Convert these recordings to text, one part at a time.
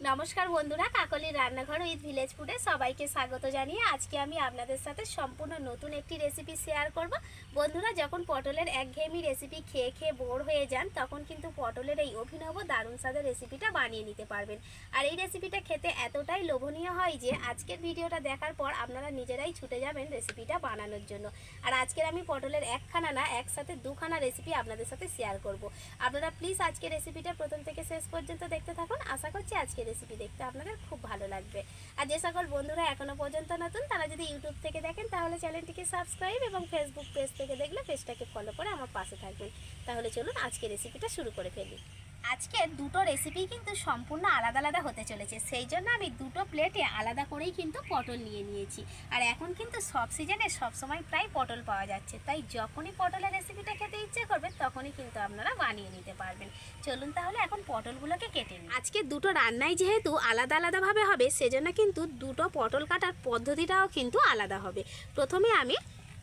নমস্কার বন্ধুরা কাকলির রান্নাঘর উইথ ভিলেজ ফুডে সবাইকে স্বাগত জানিয়ে আজকে আমি আপনাদের সাথে সম্পূর্ণ নতুন একটি রেসিপি শেয়ার করব। বন্ধুরা, যখন পটলের একঘেয়েমি রেসিপি খেয়ে খেয়ে বোর হয়ে যান, তখন কিন্তু পটলের এই অভিনব দারুণ স্বাদের রেসিপিটা বানিয়ে নিতে পারবেন। আর এই রেসিপিটা খেতে এতটাই লোভনীয় হয় যে, আজকের ভিডিওটা দেখার পর আপনারা নিজেরাই ছুটে যাবেন রেসিপিটা বানানোর জন্য। আর আজকের আমি পটলের একখানা না, একসাথে দুখানা রেসিপি আপনাদের সাথে শেয়ার করব। আপনারা প্লিজ আজকে রেসিপিটা প্রথম থেকে শেষ পর্যন্ত দেখতে থাকুন। আশা করছি আজকে রেসিপি দেখতে আপনাদের খুব ভালো লাগবে। আর যে সকল বন্ধুরা এখনও পর্যন্ত নতুন, তারা যদি ইউটিউব থেকে দেখেন, তাহলে চ্যানেলটিকে সাবস্ক্রাইব এবং ফেসবুক পেজ থেকে দেখলে পেজটাকে ফলো করে আমার পাশে থাকবেন। তাহলে চলুন আজকে রেসিপিটা শুরু করে ফেলি। আজকে দুটো রেসিপি কিন্তু সম্পূর্ণ আলাদা আলাদা হতে চলেছে। সেই জন্য আমি দুটো প্লেটে আলাদা করেই কিন্তু পটল নিয়ে নিয়েছি। আর এখন কিন্তু সব সিজনে সবসময় প্রায় পটল পাওয়া যাচ্ছে। তাই যখনই পটলের রেসিপিটা খেতে ইচ্ছে করবে, তখনই কিন্তু আপনারা বানিয়ে নিতে পারবেন। চলুন তাহলে এখন পটলগুলোকে কেটে নিই। আজকে দুটো রান্নাই যেহেতু আলাদা আলাদাভাবে হবে, সেজন্য কিন্তু দুটো পটল কাটার পদ্ধতিটাও কিন্তু আলাদা হবে। প্রথমে আমি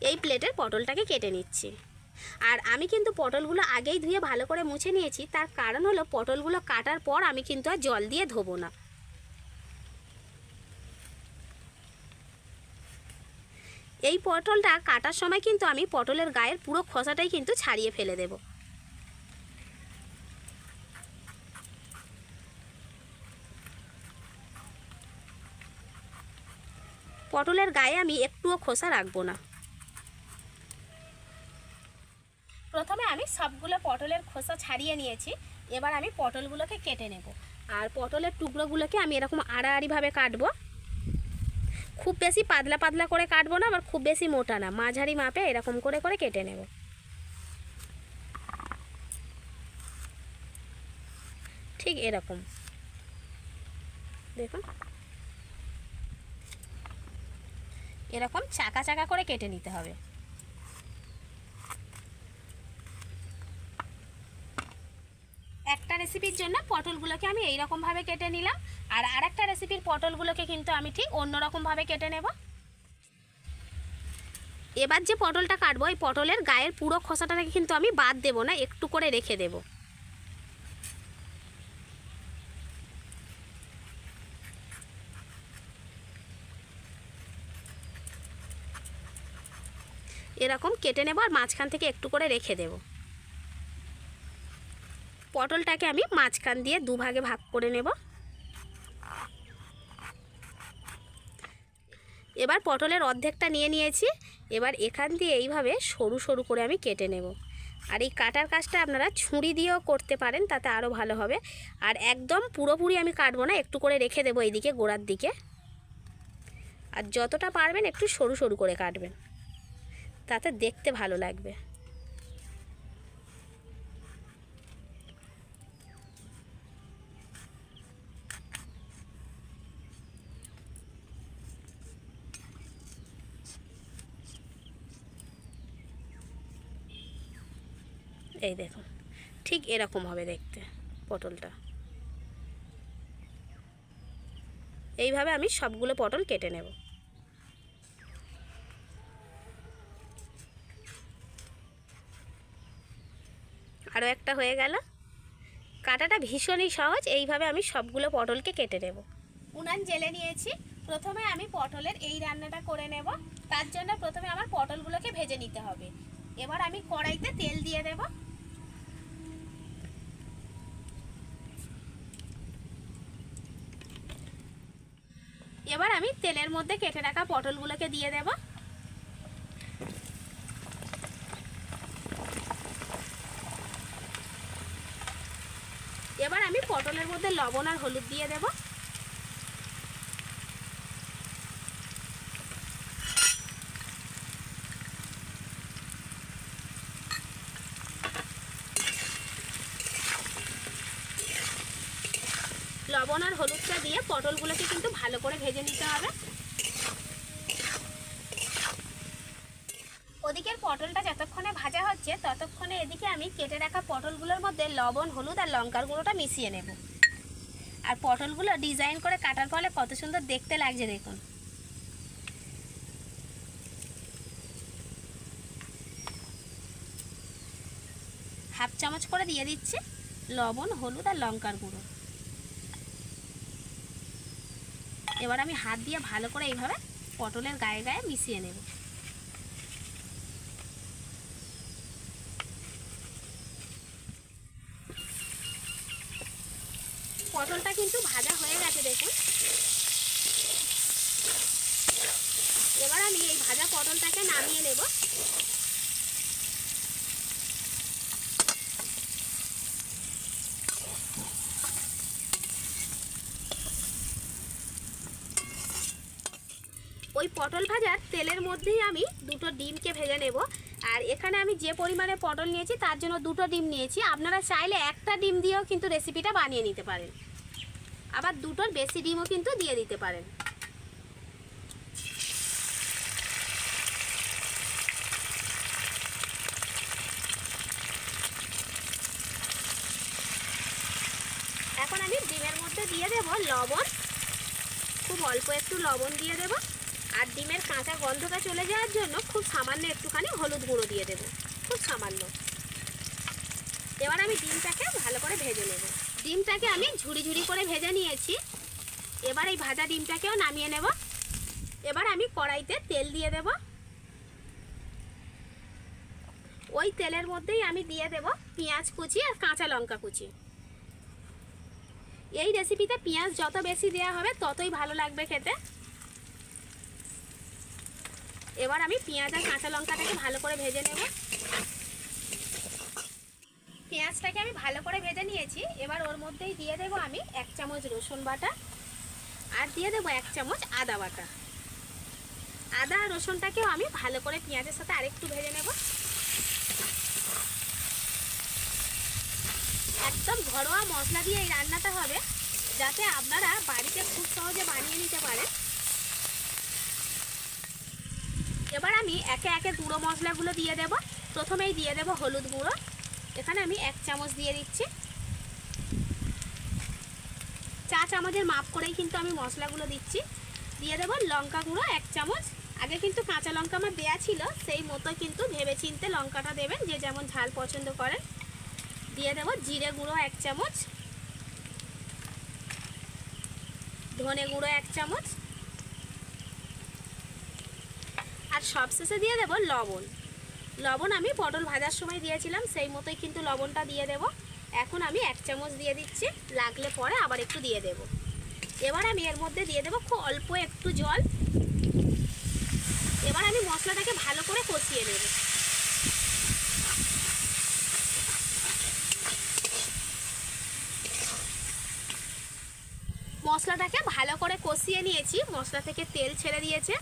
এই প্লেটের পটলটাকে কেটে নিচ্ছি। আর আমি কিন্তু পটলগুলো আগেই ধুয়ে ভালো করে মুছে নিয়েছি। তার কারণ হলো পটলগুলো কাটার পর আমি কিন্তু আর জল দিয়ে ধোবো না। এই পটলটা কাটার সময় কিন্তু আমি পটলের গায়ের পুরো খোসাটাই কিন্তু ছাড়িয়ে ফেলে দেব। পটলের গায়ে আমি একটুও খোসা রাখব না। প্রথমে আমি সবগুলো পটলের খোসা ছাড়িয়ে নিয়েছি। এবার আমি পটলগুলোকে কেটে নেব। আর পটলের টুকরোগুলোকে আমি এরকম আড়াআড়িভাবে কাটবো। খুব বেশি পাতলা পাতলা করে কাটবো না, আবার খুব বেশি মোটা না। মাঝারি মাপে এরকম করে করে কেটে নেব। ঠিক এরকম। দেখুন। এরকম চাকা চাকা করে কেটে নিতে হবে একটা রেসিপির জন্য পটলগুলোকে আমি এই রকমভাবে কেটে নিলাম। আর আরেকটা রেসিপির পটলগুলোকে কিন্তু আমি ঠিক অন্য রকমভাবে কেটে নেব। এবার যে পটলটা কাটবো, এই পটলের গায়ের পুরো খোসাটাকে কিন্তু আমি বাদ দেব না, একটু করে রেখে দেব। এরকম কেটে নেব আর মাঝখান থেকে একটু করে রেখে দেবো। পটলটাকে আমি মাঝখান দিয়ে দুভাগে ভাগ করে নেব। এবার পটলের অর্ধেকটা নিয়ে নিয়েছি। এবার এখান দিয়ে এইভাবে সরু সরু করে আমি কেটে নেব। আর এই কাটার কাজটা আপনারা ছুরি দিয়েও করতে পারেন, তাতে আরও ভালো হবে। আর একদম পুরোপুরি আমি কাটবো না, একটু করে রেখে দেবো এইদিকে গোড়ার দিকে। আর যতটা পারবেন একটু সরু সরু করে কাটবেন। তাতে দেখতে ভালো লাগবে। এই দেখুন, ঠিক এরকম হবে দেখতে পটলটা। এইভাবে আমি সবগুলো পটল কেটে নেব। আরও একটা হয়ে গেল। কাটাটা ভীষণই সহজ, এইভাবে আমি সবগুলো পটলকে কেটে নেব। উনান জেলে নিয়েছি। প্রথমে আমি পটলের এই রান্নাটা করে নেব। তার জন্য প্রথমে আমার পটলগুলোকে ভেজে নিতে হবে। এবার আমি কড়াইতে তেল দিয়ে দেব। এবার আমি তেলের মধ্যে কেটে রাখা পটলগুলোকে দিয়ে দেব। এবার আমি পটলের মধ্যে লবণ আর হলুদ দিয়ে দেবো লবণ আর হলুদটা দিয়ে পটলগুলোকে কিন্তু ভালো করে ভেজে নিতে হবে। ওদিকের পটলটা যতক্ষণে ভাজা হচ্ছে, ততক্ষণে এদিকে আমি কেটে রাখা পটলগুলোর মধ্যে লবণ, হলুদ আর লঙ্কার গুঁড়োটা মিশিয়ে নেব। আর পটলগুলো ডিজাইন করে কাটার ফলে কত সুন্দর দেখতে লাগছে দেখুন। হাফ চামচ করে দিয়ে দিচ্ছে লবণ, হলুদ আর লঙ্কার গুঁড়ো। এবার আমি হাত দিয়ে ভালো করে এইভাবে পটলের গায়ে গায়ে মিশিয়ে নেব। পটলটা কিন্তু ভাজা হয়ে গেছে দেখুন। এবার আমি এই ভাজা পটলটাকে নামিয়ে নেব। পটল ভাজার তেলের মধ্যেই আমি দুটো ডিমকে ভেজে নেব। আর এখানে আমি যে পরিমাণে পটল নিয়েছি, তার জন্য দুটো ডিম নিয়েছি। আপনারা চাইলে একটা ডিম দিয়েও কিন্তু রেসিপিটা বানিয়ে নিতে পারেন। আবার দুটোর বেশি ডিমও কিন্তু দিয়ে দিতে পারেন। এখন আমি ডিমের মধ্যে দিয়ে দেব লবণ। খুব অল্প একটু লবণ দিয়ে দেব। আর ডিমের কাঁচা গন্ধটা চলে যাওয়ার জন্য খুব সামান্য একটুখানি হলুদ গুঁড়ো দিয়ে দেবো। খুব সামান্য। এবার আমি ডিমটাকে ভালো করে ভেজে নেব। ডিমটাকে আমি ঝুড়ি ঝুড়ি করে ভেজে নিয়েছি। এবার এই ভাজা ডিমটাকেও নামিয়ে নেব। এবার আমি কড়াইতে তেল দিয়ে দেব। ওই তেলের মধ্যেই আমি দিয়ে দেব পেঁয়াজ কুচি আর কাঁচা লঙ্কা কুচি। এই রেসিপিতে পেঁয়াজ যত বেশি দেওয়া হবে ততই ভালো লাগবে খেতে। এবার আমি পেঁয়াজ আর কাঁচা লঙ্কাটাকে ভালো করে ভেজে নেব। পেঁয়াজটাকে আমি ভালো করে ভেজে নিয়েছি। এবার ওর মধ্যেই দিয়ে দেব আমি এক চামচ রসুন বাটা আর দিয়ে দেবো এক চামচ আদা বাটা। আদা আর রসুনটাকেও আমি ভালো করে পেঁয়াজের সাথে আরেকটু ভেজে নেব। একদম ঘরোয়া মশলা দিয়ে এই রান্নাটা হবে, যাতে আপনারা বাড়িতে খুব সহজে বানিয়ে নিতে পারেন। এবার আমি একে একে গুঁড়ো মশলাগুলো দিয়ে দেব। প্রথমেই দিয়ে দেব হলুদ গুঁড়ো। এখানে আমি এক চামচ দিয়ে দিচ্ছি। চা চামচের মাপ করেই কিন্তু আমি মশলাগুলো দিচ্ছি। দিয়ে দেবো লঙ্কা গুঁড়ো এক চামচ। আগে কিন্তু কাঁচা লঙ্কা আমার দেয়া ছিল, সেই মতো কিন্তু ভেবে চিনতে লঙ্কাটা দেবেন, যে যেমন ঝাল পছন্দ করেন। দিয়ে দেবো জিরে গুঁড়ো এক চামচ। ধনে গুঁড়ো এক চামচ। আর সবশেষে দিয়ে দেবো লবণ। লবণ আমি পটল ভাজার সময় দিয়েছিলাম, সেই মতোই কিন্তু লবণটা দিয়ে দেব। এখন আমি এক চামচ দিয়ে দিচ্ছি, লাগলে পরে আবার একটু দিয়ে দেব। এবার আমি এর মধ্যে দিয়ে দেবো খুব অল্প একটু জল। এবার আমি মশলাটাকে ভালো করে কষিয়ে নেব। মশলাটাকে ভালো করে কষিয়ে নিয়েছি, মশলা থেকে তেল ছেড়ে দিয়েছে।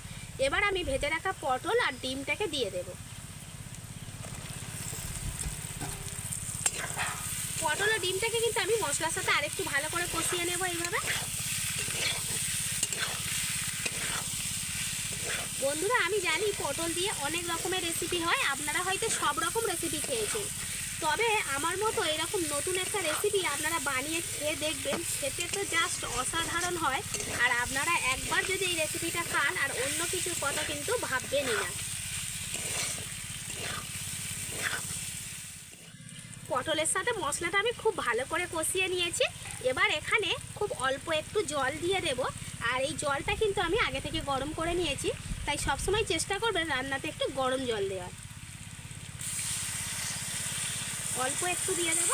এবার আমি ভেজে রাখা পটল আর ডিমটাকে দিয়ে দেব। পটল আর ডিমটাকে কিন্তু আমি মশলার সাথে আরেকটু ভালো করে কষিয়ে নেব এইভাবে। বন্ধুরা, আমি জানি পটল দিয়ে অনেক রকমের রেসিপি হয়, আপনারা হয়তো সব রকম রেসিপি খেয়েছেন। তবে আমার মতো এরকম নতুন একটা রেসিপি আপনারা বানিয়ে খেয়ে দেখবেন, খেতে তো জাস্ট অসাধারণ হয়। আর আপনারা একবার যদি এই রেসিপিটা খান, আর অন্য কিছুর কথা কিন্তু ভাববেনই না। পটলের সাথে মশলাটা আমি খুব ভালো করে কষিয়ে নিয়েছি। এবার এখানে খুব অল্প একটু জল দিয়ে দেব। আর এই জলটা কিন্তু আমি আগে থেকে গরম করে নিয়েছি। তাই সবসময় চেষ্টা করবেন রান্নাতে একটু গরম জল দেওয়ার। অল্প একটু দিয়ে দেব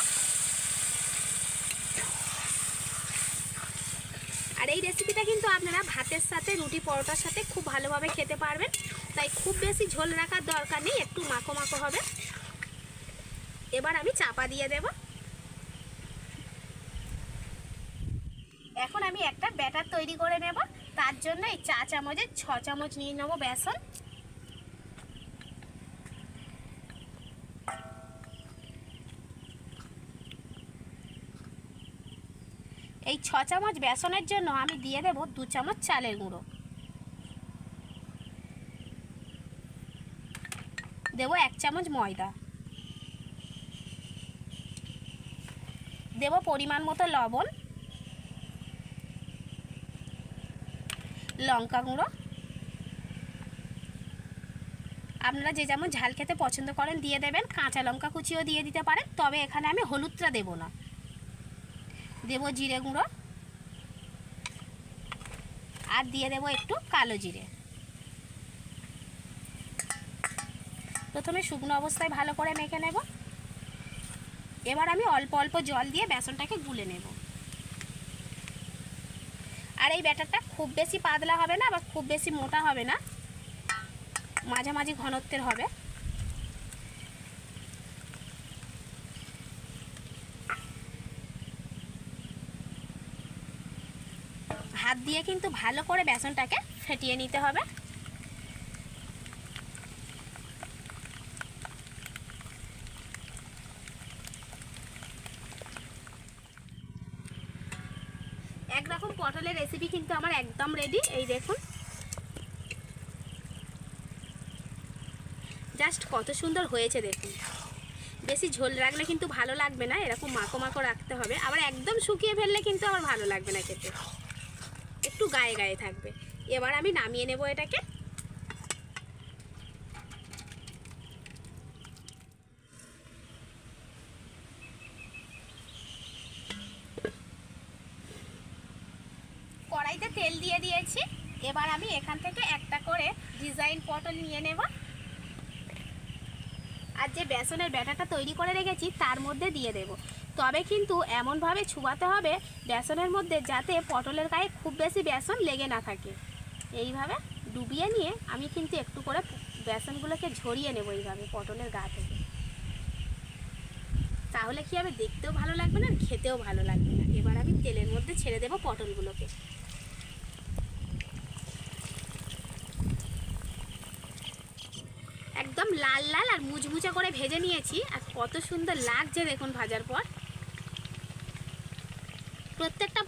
আর এই রেসিপিটা কিন্তু আপনারা ভাতের সাথে, রুটি পরোটার সাথে খুব ভালোভাবে খেতে পারবেন। তাই খুব বেশি ঝোল রাখার দরকার নেই, একটু মাখো মাখো হবে। এবার আমি চাপা দিয়ে দেব। এখন আমি একটা ব্যাটার তৈরি করে নেব। তার জন্য এই চা চামচের ছ চামচ নিয়ে নেব বেসন। এই ছ চামচ বেসনের জন্য আমি দিয়ে দেব দু চামচ চালের গুঁড়ো। দেব এক চামচ ময়দা। দেব পরিমাণ মতো লবণ। লঙ্কা গুঁড়ো। আপনারা যে যেমন ঝাল খেতে পছন্দ করেন, দিয়ে দেবেন। কাঁচা লঙ্কা কুচিও দিয়ে দিতে পারেন। তবে এখানে আমি হলুদটা দেব না। দেব জিরে গুঁড়ো। আর দিয়ে দেবো একটু কালো জিরে। প্রথমে শুকনো অবস্থায় ভালো করে মেখে নেব। এবার আমি অল্প অল্প জল দিয়ে বেসনটাকে গুলে নেব। আর এই ব্যাটারটা খুব বেশি পাতলা হবে না বা খুব বেশি মোটা হবে না। মাঝামাঝি ঘনত্বের হবে। হাত দিয়ে কিন্তু ভালো করে বেসনটাকে ফেটিয়ে নিতে হবে। একরকম পটলের রেসিপি কিন্তু আমার একদম রেডি এই দেখুন। জাস্ট কত সুন্দর হয়েছে দেখুন। বেশি ঝোল রাখলে কিন্তু ভালো লাগবে না, এরকম মাখো মাখো রাখতে হবে। আবার একদম শুকিয়ে ফেললে কিন্তু আমার ভালো লাগবে না খেতে। একটু গায়ে গায়ে থাকবে। এবার আমি নামিয়ে নেব এটাকে। কড়াইতে তেল দিয়ে দিয়েছি। এবার আমি এখান থেকে একটা করে ডিজাইন পটল নিয়ে নেব। আর যে বেসনের ব্যাটারটা তৈরি করে রেখেছি, তার মধ্যে দিয়ে দেব। তবে কিন্তু এমনভাবে ছুয়াতে হবে বেসনের মধ্যে যাতে পটলের গায়ে খুব বেশি বেসন লেগে না থাকে। এইভাবে ডুবিয়ে নিয়ে আমি কিন্তু একটু করে বেসনগুলোকে ঝরিয়ে নেব এইভাবে পটলের গা থেকে। তাহলে কি হবে? দেখতেও ভালো লাগবে না, খেতেও ভালো লাগবে না। এবার আমি তেলের মধ্যে ছেড়ে দেবো পটলগুলোকে। একদম লাল লাল আর মুচমুচে করে ভেজে নিয়েছি। আর কত সুন্দর লাগছে দেখুন ভাজার পর।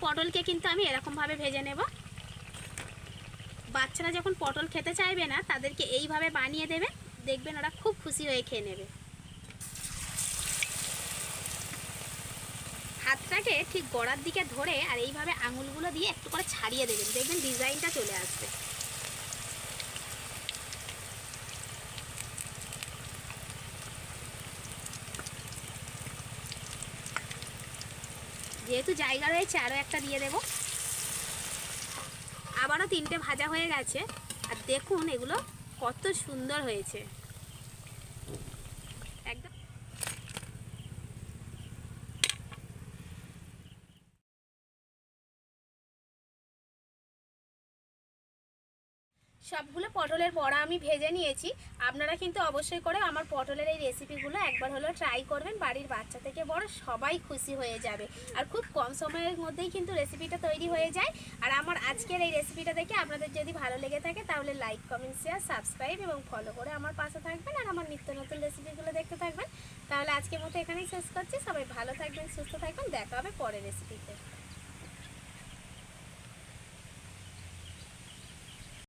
পটলকে কিন্তু আমি এরকমভাবে ভেজে নেব। বাচ্চারা যখন পটল খেতে চাইবে না, তাদেরকে এইভাবে বানিয়ে দেবে, দেখবেন ওরা খুব খুশি হয়ে খেয়ে নেবে। হাতটাকে ঠিক গড়ার দিকে ধরে আর এইভাবে আঙুলগুলো দিয়ে একটু করে ছাড়িয়ে দেবেন। দেখবেন ডিজাইনটা চলে আসবে। যেহেতু জায়গা রয়েছে আরও একটা দিয়ে দেব। আবারও তিনটে ভাজা হয়ে গেছে। আর দেখুন এগুলো কত সুন্দর হয়েছে একদম সবগুলো পটলের বড়া আমি ভেজে নিয়েছি। আপনারা কিন্তু অবশ্যই করে আমার পটলের এই রেসিপিগুলো একবার হলেও ট্রাই করবেন। বাড়ির বাচ্চা থেকে বড় সবাই খুশি হয়ে যাবে। আর খুব কম সময়ের মধ্যেই কিন্তু রেসিপিটা তৈরি হয়ে যায়। আর আমার আজকের এই রেসিপিটা দেখে আপনাদের যদি ভালো লেগে থাকে, তাহলে লাইক কমেন্ট শেয়ার সাবস্ক্রাইব এবং ফলো করে আমার পাশে থাকবেন আর আমার নিত্য নতুন রেসিপিগুলো দেখতে থাকবেন। তাহলে আজকের মতো এখানেই শেষ করছি। সবাই ভালো থাকবেন, সুস্থ থাকবেন। দেখা হবে পরের রেসিপিতে